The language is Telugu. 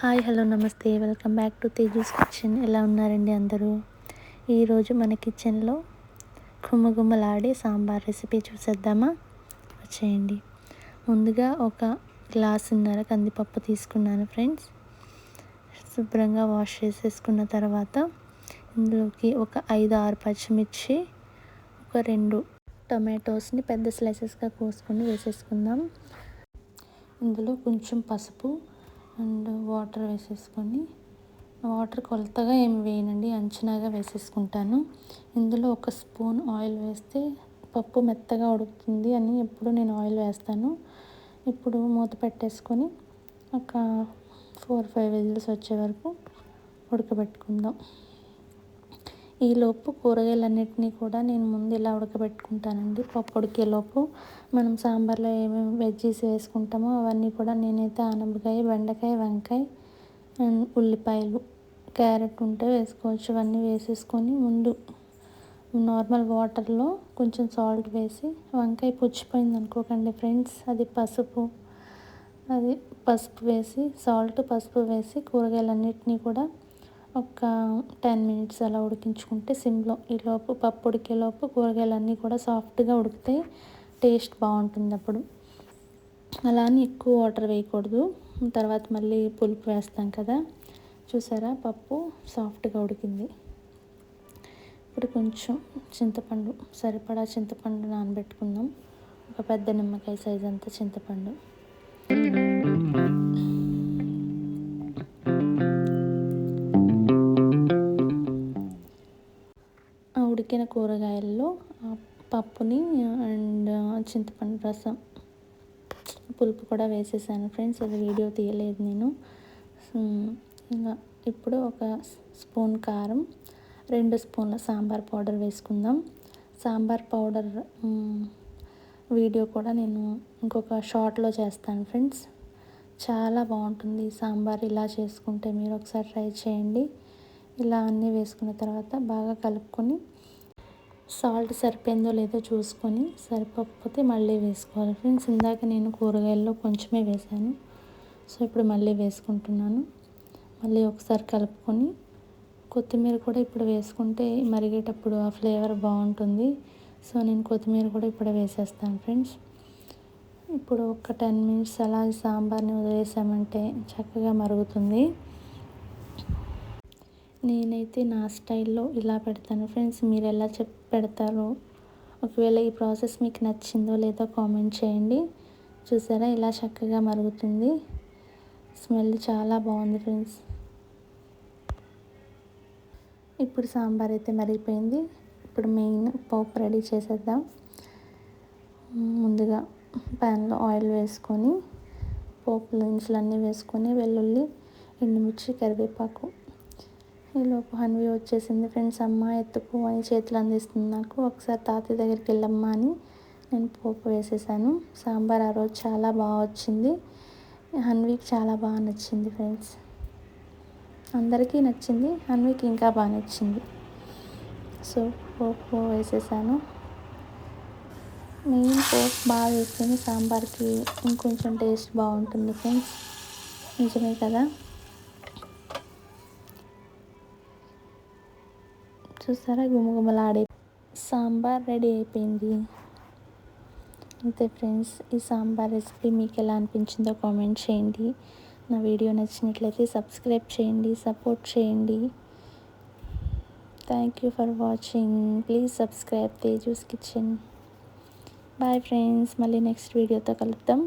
హాయ్ హలో నమస్తే. Welcome back to Teju's kitchen. ఎలా ఉన్నారండి అందరూ? ఈరోజు మన కిచెన్లో గుమ్మగుమ్మలాడే సాంబార్ రెసిపీ చూసేద్దామా? వచ్చేయండి. ముందుగా ఒక గ్లాసున్నర కందిపప్పు తీసుకున్నాను ఫ్రెండ్స్. శుభ్రంగా వాష్ చేసేసుకున్న తర్వాత ఇందులోకి ఒక ఐదు ఆరు పచ్చిమిర్చి ఒక రెండు టొమాటోస్ని పెద్ద స్లైసెస్గా కోసుకొని వేసేసుకుందాం. ఇందులో కొంచెం పసుపు అండ్ వాటర్ వేసేసుకొని వాటర్ కొలతగా ఏమి వేయనండి అంచనాగా వేసేసుకుంటాను. ఇందులో ఒక స్పూన్ ఆయిల్ వేస్తే పప్పు మెత్తగా ఉడుకుతుంది అని ఎప్పుడు నేను ఆయిల్ వేస్తాను. ఇప్పుడు మూత పెట్టేసుకొని ఒక ఫోర్ ఫైవ్ విజిల్స్ వచ్చే వరకు ఉడకబెట్టుకుందాం. ఈలోపు కూరగాయలన్నిటినీ కూడా నేను ముందు ఇలా ఉడకబెట్టుకుంటానండి. పప్పు ఉడికేలోపు మనం సాంబార్లో ఏమేమి వెజ్జీస్ వేసుకుంటామో అవన్నీ కూడా నేనైతే ఆనపకాయ బెండకాయ వంకాయ అండ్ ఉల్లిపాయలు క్యారెట్ ఉంటే వేసుకోవచ్చు. అవన్నీ వేసేసుకొని ముందు నార్మల్ వాటర్లో కొంచెం సాల్ట్ వేసి వంకాయ పుచ్చిపోయింది అనుకోకండి ఫ్రెండ్స్. అది పసుపు అది పసుపు వేసి సాల్ట్ పసుపు వేసి కూరగాయలన్నిటినీ కూడా ఒక టెన్ మినిట్స్ అలా ఉడికించుకుంటే సిమ్లో ఈలోపు పప్పు ఉడికేలోపు కూరగాయలన్నీ కూడా సాఫ్ట్గా ఉడికితే టేస్ట్ బాగుంటుంది అప్పుడు. అలా అని ఎక్కువ వాటర్ వేయకూడదు. తర్వాత మళ్ళీ పులుపు వేస్తాం కదా. చూసారా? పప్పు సాఫ్ట్గా ఉడికింది. ఇప్పుడు కొంచెం చింతపండు సరిపడా చింతపండు నానబెట్టుకుందాం. ఒక పెద్ద నిమ్మకాయ సైజ్ అంతా చింతపండు. ఉడికిన కూరగాయల్లో పప్పుని అండ్ చింతపండు రసం పులుపు కూడా వేసేసాను ఫ్రెండ్స్. అది వీడియో తీయలేదు నేను. ఇంకా ఇప్పుడు ఒక స్పూన్ కారం రెండు స్పూన్ల సాంబార్ పౌడర్ వేసుకుందాం. సాంబార్ పౌడర్ వీడియో కూడా నేను ఇంకొక షార్ట్లో చేస్తాను ఫ్రెండ్స్. చాలా బాగుంటుంది సాంబార్. ఇలా చేసుకుంటే మీరు ఒకసారి ట్రై చేయండి. ఇలా అన్నీ వేసుకున్న తర్వాత బాగా కలుపుకొని సాల్ట్ సరిపోయిందో లేదో చూసుకొని సరిపోకపోతే మళ్ళీ వేసుకోవాలి. ఫ్రెండ్స్ ఇందాక నేను కూరగాయల్లో కొంచెమే వేసాను. సో ఇప్పుడు మళ్ళీ వేసుకుంటున్నాను. మళ్ళీ ఒకసారి కలుపుకొని కొత్తిమీర కూడా ఇప్పుడు వేసుకుంటే మరిగేటప్పుడు ఆ ఫ్లేవర్ బాగుంటుంది. సో నేను కొత్తిమీర కూడా ఇప్పుడు వేసేస్తాను ఫ్రెండ్స్. ఇప్పుడు ఒక టెన్ మినిట్స్ అలా సాంబార్ని వదిలేసామంటే చక్కగా మరుగుతుంది. నేనైతే నా స్టైల్లో ఇలా పెడతాను. ఫ్రెండ్స్ మీరు ఎలా చెప్ పెడతారో ఒకవేళ ఈ ప్రాసెస్ మీకు నచ్చిందో లేదో కామెంట్ చేయండి. చూసారా? ఇలా చక్కగా మరుగుతుంది. స్మెల్ చాలా బాగుంది ఫ్రెండ్స్. ఇప్పుడు సాంబార్ అయితే మరిగిపోయింది. ఇప్పుడు మెయిన్ పోపు రెడీ చేసేద్దాం. ముందుగా ప్యాన్లో ఆయిల్ వేసుకొని పోపు దినుసులు వేసుకొని వెల్లుల్లి ఎండుమిర్చి కరివేపాకు ఈలోపు హన్వి వచ్చేసింది ఫ్రెండ్స్ అమ్మ ఎత్తుకు అని చేతులు అందిస్తుంది నాకు. ఒకసారి తాతయ్య దగ్గరికి వెళ్ళమ్మా అని నేను పోపు వేసేసాను. సాంబార్ ఆ రోజు చాలా బాగా వచ్చింది. హన్వీకి చాలా బాగా నచ్చింది ఫ్రెండ్స్. అందరికీ నచ్చింది హన్వీకి ఇంకా బాగా నచ్చింది. సో పోపు వేసేసాను. మెయిన్ పోపు బాగా వేస్తేనే సాంబార్కి ఇంకొంచెం టేస్ట్ బాగుంటుంది ఫ్రెండ్స్. నిజమే కదా? చూసారా? గుమగుమలాడే సాంబార్ రెడీ అయిపోయింది. అంతే ఫ్రెండ్స్ ఈ సాంబార్ రెసిపీ మీకు ఎలా అనిపించిందో కామెంట్ చేయండి. నా వీడియో నచ్చినట్లయితే సబ్స్క్రైబ్ చేయండి సపోర్ట్ చేయండి. Thank you for watching please subscribe Teju's kitchen bye friends మళ్ళీ నెక్స్ట్ వీడియోతో కలుద్దాం.